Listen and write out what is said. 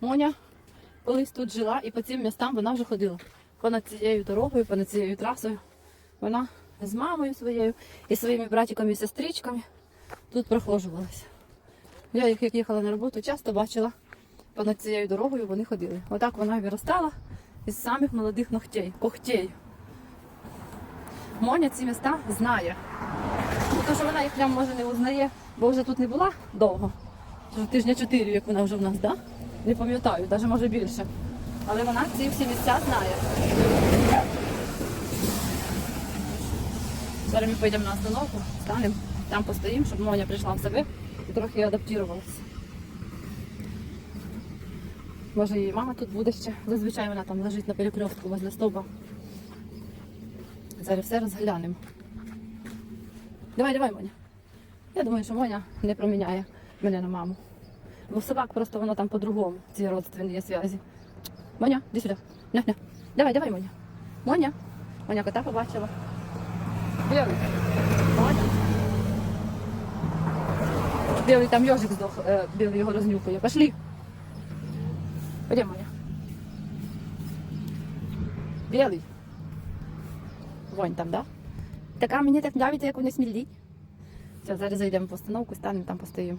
Моня колись тут жила і по цим містам вона вже ходила. Понад цією дорогою, понад цією трасою. Вона з мамою своєю і своїми братиками і сестричками тут проходжувалася. Я як їхала на роботу, часто бачила понад цією дорогою вони ходили. Отак вона виростала із самих молодих ногтей, когтей. Моня ці міста знає. Ну, то, що вона їх прям може не узнає, бо вже тут не була довго. Тижня чотири, як вона вже в нас, да? Не пам'ятаю, навіть може більше. Але вона ці всі місця знає. Зараз ми поїдемо на остановку, станемо, там постоїмо, щоб Моня прийшла в себе і трохи адаптувалася. Може її мама тут буде ще. Зазвичай вона там лежить на перекрестку возле стовба. Зараз все розглянемо. Давай, давай, Моня. Я думаю, що Моня не проміняє мене на маму. Бо в собак просто воно там по-другому, ці родственні зв'язі. Моня, іди сюди. Ня, ня. Давай, давай, Моня. Моня. Моня кота побачила. Білий. Моня. Білий там йожик здох, е, білий його рознюхує. Пошли. Пойдем, Моня. Білий. Вонь там, да? Така мені так нравиться, як вони смілі. Все, зараз зайдемо в постановку, станемо там постоїмо.